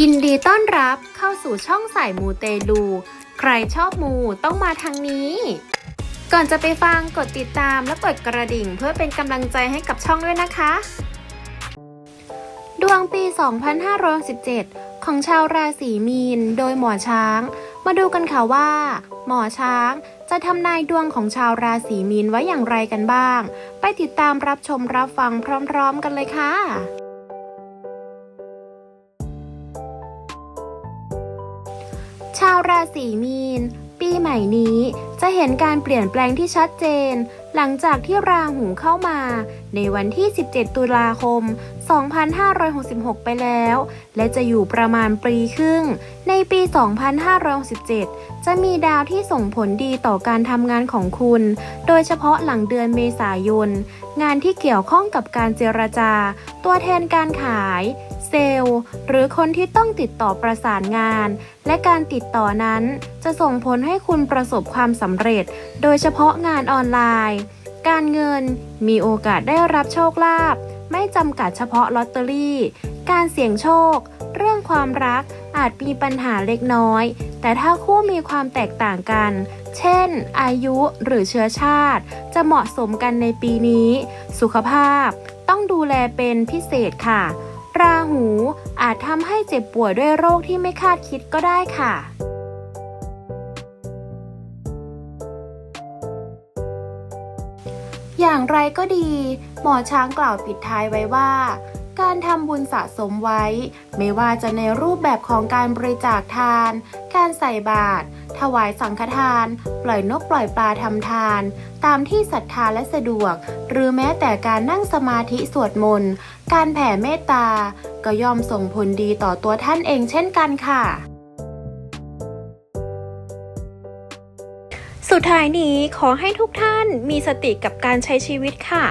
ยินดีต้อนรับเข้าสู่ช่องสายมูเตลู ใครชอบมูต้องมาทางนี้ ก่อนจะไปฟังกดติดตามและกดกระดิ่งเพื่อเป็นกำลังใจให้กับช่องด้วยนะคะ ดวงปี 2517 ของชาวราศีมีน โดยหมอช้าง มาดูกันค่ะว่า หมอช้าง จะทำนายดวงของชาวราศีมีนไว้อย่างไรกันบ้าง ไปติดตามรับชมรับฟังพร้อมๆกันเลยค่ะชาวราศีมีน ปีใหม่นี้จะเห็นการเปลี่ยนแปลงที่ชัดเจน หลังจากที่ราหูเข้ามา ในวันที่ 17 ตุลาคม 2566 ไปแล้ว และจะอยู่ประมาณปีครึ่ง ในปี 2567 จะมีดาวที่ส่งผลดีต่อการทำงานของคุณ โดยเฉพาะหลังเดือนเมษายน งานที่เกี่ยวข้องกับการเจรจา ตัวแทนการขาย เซลล์ หรือคนที่ต้องติดต่อประสานงาน และการติดต่อนั้นจะส่งผลให้คุณประสบความสำเร็จ โดยเฉพาะงานออนไลน์ การเงินมีโอกาสได้รับโชคลาภไม่จำกัดเฉพาะลอตเตอรี่ การเสี่ยงโชค เรื่องความรักอาจมีปัญหาเล็กน้อย แต่ถ้าคู่มีความแตกต่างกัน เช่น อายุหรือเชื้อชาติ จะเหมาะสมกันในปีนี้ สุขภาพต้องดูแลเป็นพิเศษค่ะ ราหูอาจทำให้เจ็บป่วยด้วยโรคที่ไม่คาดคิดก็ได้ค่ะ อย่างไรก็ดี หมอช้างกล่าวปิดท้ายไว้ว่า การทำบุญสะสมไว้ ไม่ว่าจะในรูปแบบของการบริจาคทาน การใส่บาตร ถวายสังฆทาน ปล่อยนกปล่อยปลาทำทาน ตามที่ศรัทธาและสะดวก หรือแม้แต่การนั่งสมาธิสวดมนต์ การแผ่เมตตา ก็ย่อมส่งผลดีต่อตัวท่านเองเช่นกันค่ะสุดท้ายนี้ขอให้ทุกท่านมีสติกับการใช้ชีวิตค่ะ